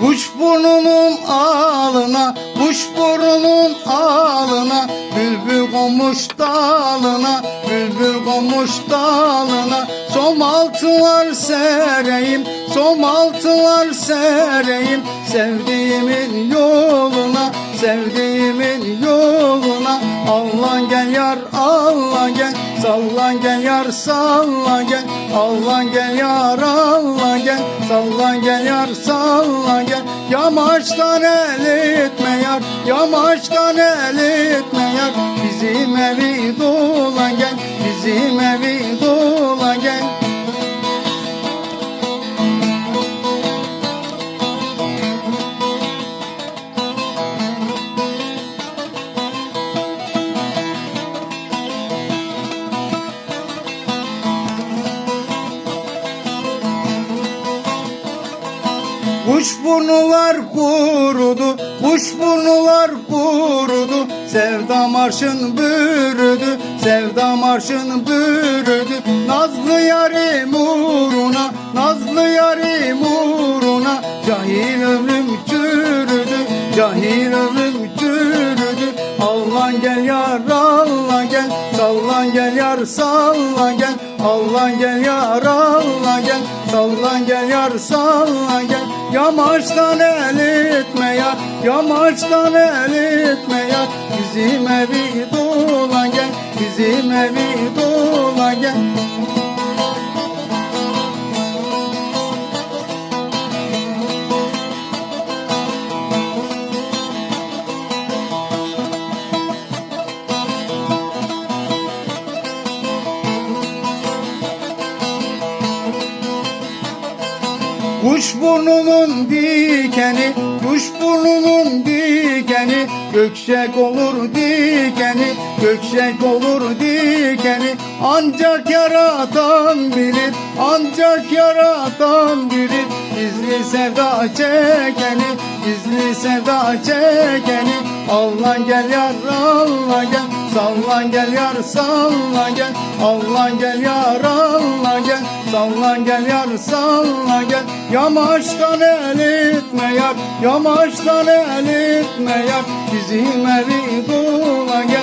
Kuş burnunun alına, kuş burnunun alına Bülbül konmuş dalına, bülbül konmuş dalına. Som altılar sereyim, som altılar sereyim Sevdiğimin yoluna, sevdiğimin yoluna. Allah gel yar, Allah Sallan gel yar, salla gel Allah gel yar, Allah gel Sallan gel yar, salla gel Yamaçtan el etme yar. Yamaçtan el etme yar. Bizim evi dola gel Bizim evi dola gel Kuş burnular kurudu, kuş burnular kurudu. Sevda marşın bürüdü, sevda marşın bürüdü. Nazlı yarim uğruna, nazlı yarim uğruna. Cahil ömrüm çürüdü, cahil ömrüm yar Allah gel. Sallan gel yar salla gel. Allah gel yar Allah gel. Sallan gel yar salla gel. Yamaçtan el etme yar Yamaçtan el etme yar. Bizim evi dola gel Bizim evi dola gel Kuş burnunun dikeni, kuş burnunun dikeni Gökşek olur dikeni, gökşek olur dikeni. Ancak yaratan bilir, ancak yaratan bilir. Gizli sevda çekeni, gizli sevda çekeni Allah gel yar Allah gel. Sallan gel yar salla gel. Allah gel yar Allah gel. Sallan gel yar salla gel. Yamaçtan el etme yar. Yamaçtan el etme yar. Bizim evi dola gel